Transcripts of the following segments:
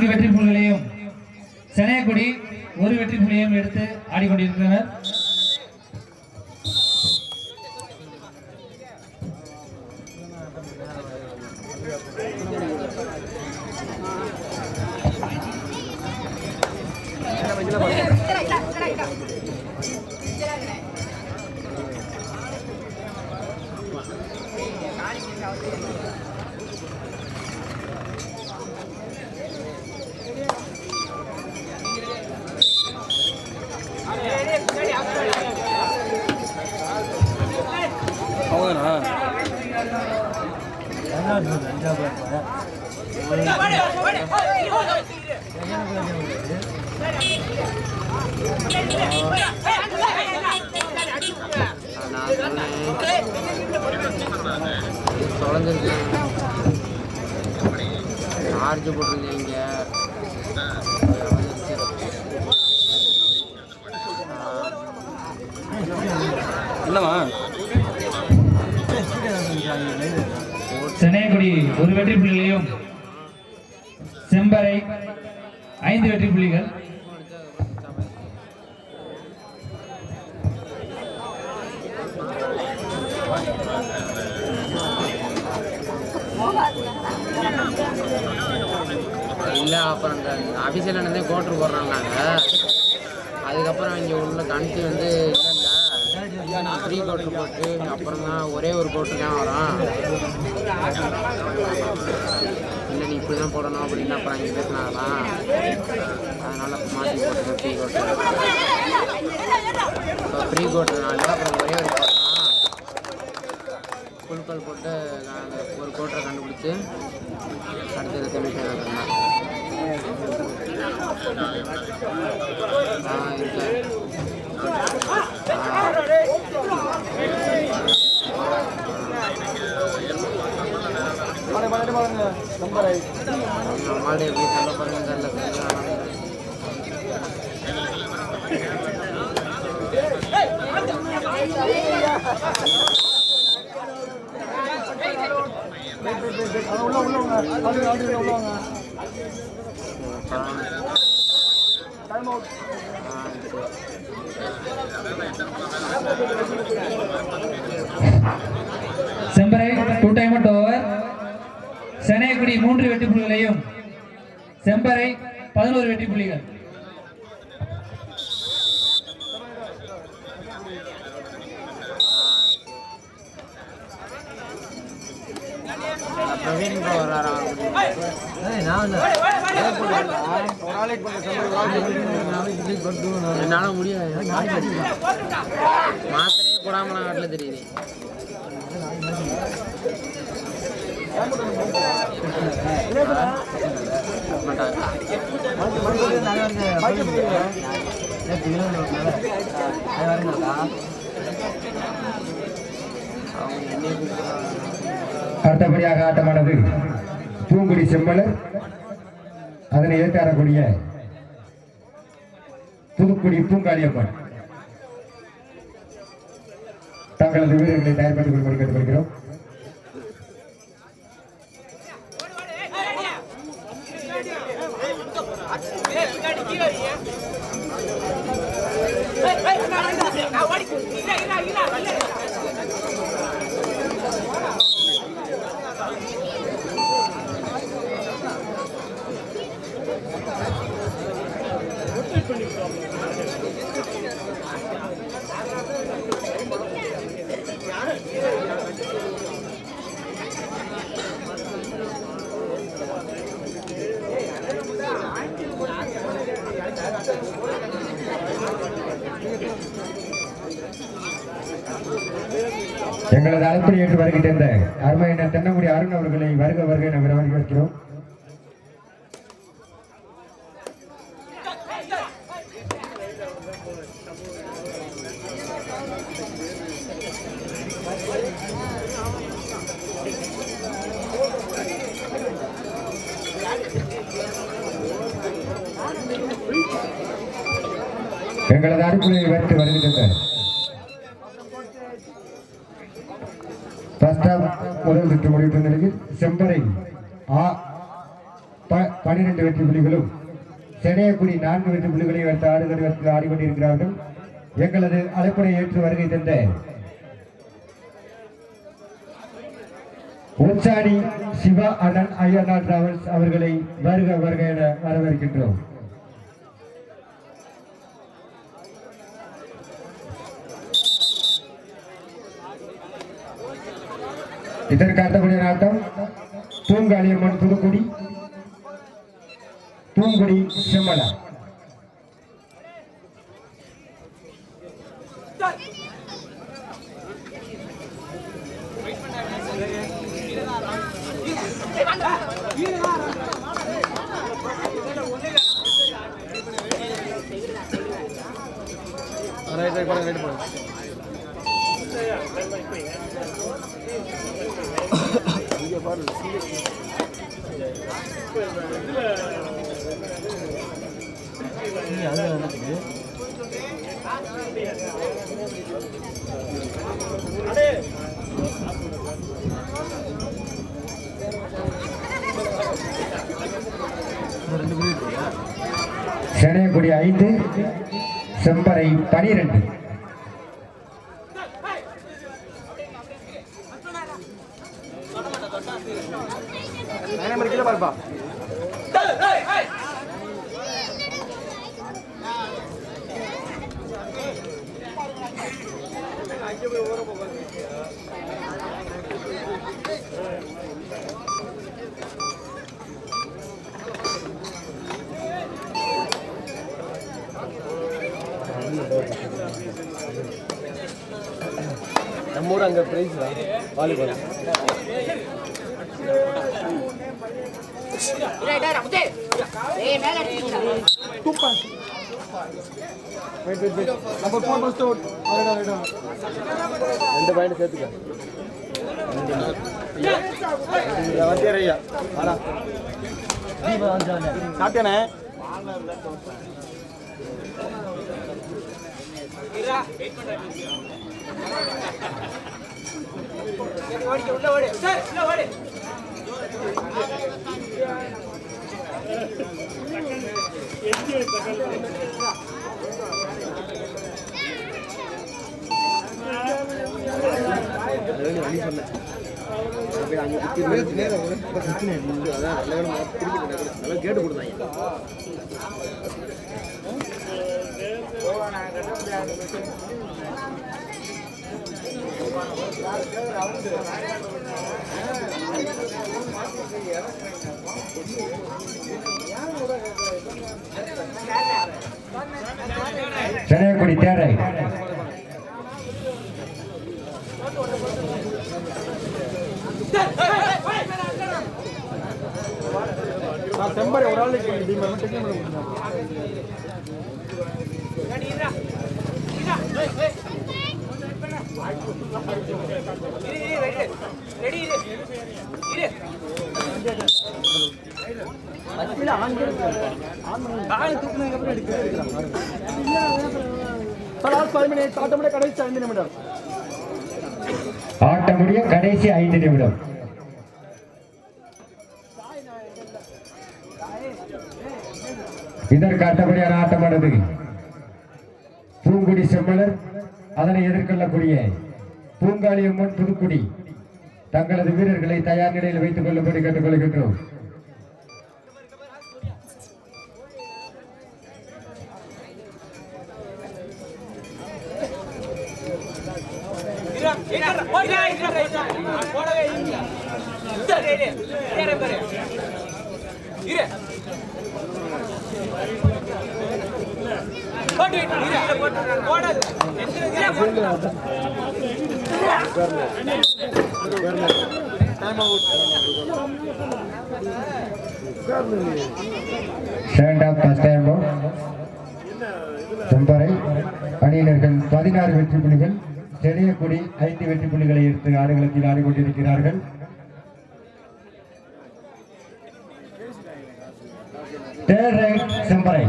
நான்கு வெற்றி புள்ளிகளையும் சென்னைக்குடி ஒரு வெற்றி புள்ளியையும் எடுத்து ஆடிக்கொண்டிருக்கிறனர் அவங்கண்ணா சார்ஜ் போட்டிருந்தீங்க என்னம்மா? சென்னைக்குடி ஒரு வெற்றி புள்ளிகளையும் செம்பரை ஐந்து வெற்றி புள்ளிகள். அபிஷியல் கோட்ரு போடுறாங்க அதுக்கப்புறம் இங்கே உள்ள கணிச்சு வந்து இல்லை ஃப்ரீ கோட்ரு போட்டு அப்புறம் தான் ஒரே ஒரு கோட்ரு தான் வரும். இல்லை நீ இப்படி தான் போடணும் அப்படின்னு அப்புறம் இங்கே பேசினாங்களாம் அதனால் இப்போ மாற்றி போட்டு ஃப்ரீ கோட்ரு. இப்போ த்ரீ கோட்ருனால அப்புறம் ஒரே ஒரு குழுக்கள் போட்டு நான் ஒரு கோட்டரை கண்டுபிடிச்சி அடுத்தது செமிஃபைனல் தான் ஆ இருக்கு நம்மளால எப்படி சொல்ல போறேன்னு தெரியல தெரியும் Sembarai two time out over Chennaikudi மூன்று வெற்றி புள்ளிகளையும் செம்பரை பதினோரு வெற்றி புள்ளிகள். பிரவீன் வர்றாரா? என்னால முடியாது மாத்திரையே போடாம நான் காட்டில் தெரியுது மாட்டாங்க அடுத்தபடியாக ஆட்டமானது. பூங்குடி செம்மலர் அதனை ஏற்காரக்கூடிய புதுக்குடி பூங்காளியம்மன் தங்களது வீரர்களை தயார்படுத்திக் கொள்ளும்படி எங்களது அழைப்பை ஏற்று வருகின்ற இந்த அருமையின தென்னங்குடி அருண் அவர்களை வருக வருக நாம் வரவேற்கிறோம். எங்களது அனுப்புகளை வைத்து வருகின்றனர் ஃபர்ஸ்ட் ஆஃப் முதல் சுற்று முடிவு நிலையில் செம்பரை ஆ பனிரெண்டு வெற்றி புள்ளிகளும் சென்னையக்குடி நான்கு வெற்றி புள்ளிகளை வைத்து ஆடுகள் ஆடிக்கொண்டிருக்கிறார்கள். எங்களது அழைப்படை ஏற்று வருகை தந்த உச்சாடி சிவா அண்ணன் ஐயனா டிராவல்ஸ் அவர்களை வருக வருக என வரவேற்கின்றோம். இதற்கு அடுத்தபடியான ஆட்டம் தூங்காளியம்மன் புதுக்குடி தூங்குடி செம்மலா. ரைட் ரைட் பண்ணுங்க ரைட் பண்ணுங்க சென்னையக்குடி ஐந்து செம்பரை பனிரெண்டு. ஃபஸ்ட் அவுட் ரைட் ரைட் ரெண்டு பாயிண்ட் சேர்த்துக்க. வந்தியார் ஐயா வாடா. சாப்பிட்டேனே வழி சொன்னேன் அங்கே குத்தி அதான் நல்ல வேலை திருப்பி நல்லா கேட்டு கொடுத்தாங்க சென்னையக்குடி தேரை. நான் செம்பரை ஒரு ஆளுக்கு டீம் ஆட்டமுடிய கடைசி ஐந்து நிமிடம். கடைசி ஐந்து நிமிடம் இதற்கு அடுத்தபடியான ஆட்டமானது பூங்குடி செம்மலர் அதனை எதிர்கொள்ளக்கூடிய பூங்காளியம்மன் புதுக்குடி தங்களது வீரர்களை தயார் நிலையில் வைத்துக் கொள்ளும்படி கேட்டுக்கொள்கின்றோம் ஸ்டாண்ட் அப் ஃபர்ஸ்ட் டைம் அணியினர்கள் பதினாறு வெற்றி புள்ளிகள் செடியக்குடி ஐந்து வெற்றி புள்ளிகளை எடுத்து ஆடுகளத்தில் ஆடிக்கொண்டிருக்கிறார்கள். தேர்ட் செம்பரை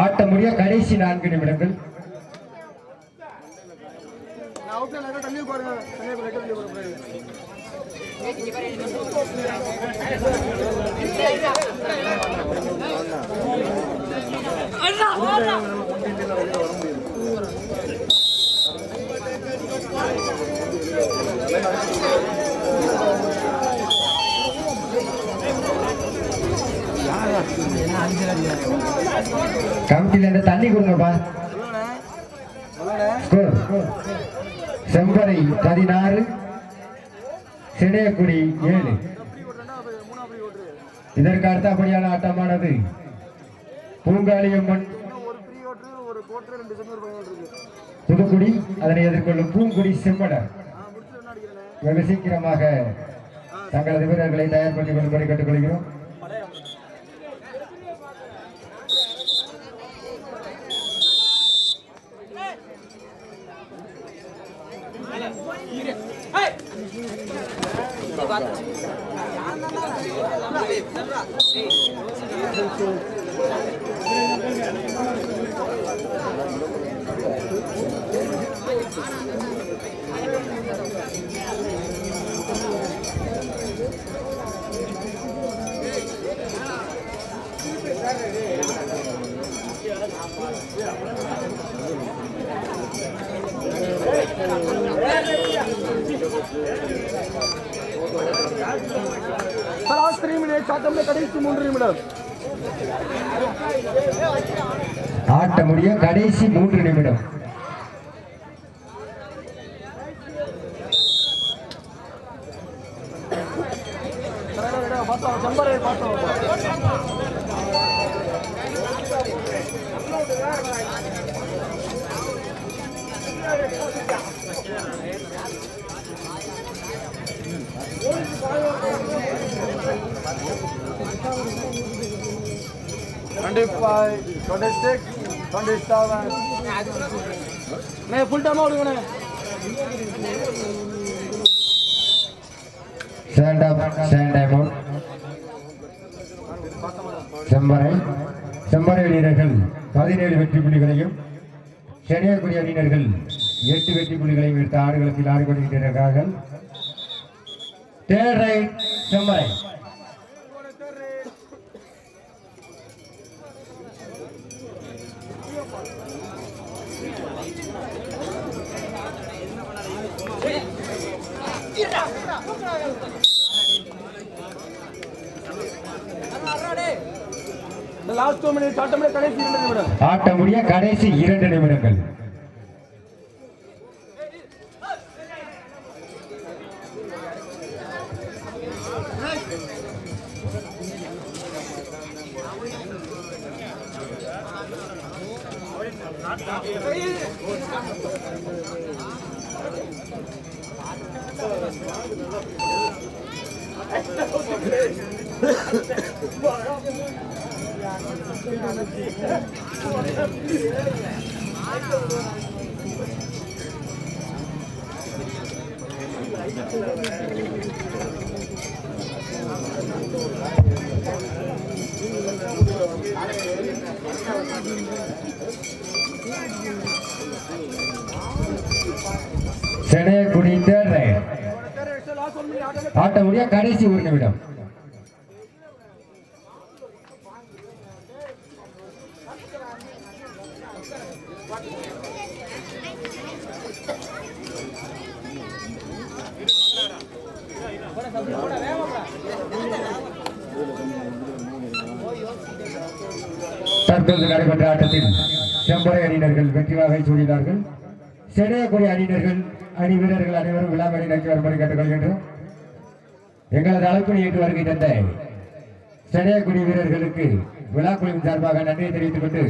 ஆட்ட முடிய கடைசி நான்கு நிமிடங்கள். நான் அவுட்ல கமிட்டில தண்ணி கொடுங்கப்பா செம்பரை பதினாறு சிடையக்குடி ஏழு இதற்கு அடுத்தபடியான ஆட்டமானது பூங்காளியம்மன் புதுக்குடி அதனை எதிர்கொள்ளும் பூங்குடி செம்மடர் வெகு சீக்கிரமாக தங்களது வீரர்களை தயார் பண்ணி கொள்ளும்படி கேட்டுக்கொள்கிறோம் Yeah. சராசரி த்ரீ கடைசி மூன்று நிமிடம் ஆட்ட முடிய கடைசி மூன்று நிமிடம். பார்த்தோம் 25, 26, 27. நே full time ஓடுங்கண்ணே stand up stand up Sembarai Sembarai அணியினர்கள் பதினேழு வெற்றி புள்ளிகளையும் சென்னையாக்குடி அணியினர்கள் எட்டு வெற்றி புள்ளிகளையும் எடுத்த ஆடுகளத்தில் ஆடுபடுகின்றார்கள் third right Sembarai last two minutes ஆட்டம்ல கடைசி இரண்டு நிமிடம். ஆட்ட முடிய கடைசி இரண்டு நிமிடங்கள். சென்னையக்குடி தேர்ட் ரைட் லாஸ்ட் ஆட்ட முடிய கடைசி ஒரு நிமிடம். தற்போது நடைபெற்ற ஆட்டத்தில் செம்பரை அணியினர்கள் வெற்றி வாகை சூடினார்கள். சென்னையக்குடி அணியினர்கள் அணி வீரர்கள் அனைவரும் விழாமணி நோக்கி வரும்படி கேட்டுக்கொள்கின்றோம். எங்களது அழைப்பினை ஏற்று வருகை தந்த செடையக்குடி வீரர்களுக்கு விழாக்குழுவின் சார்பாக நன்றியை தெரிவித்துக் கொண்டு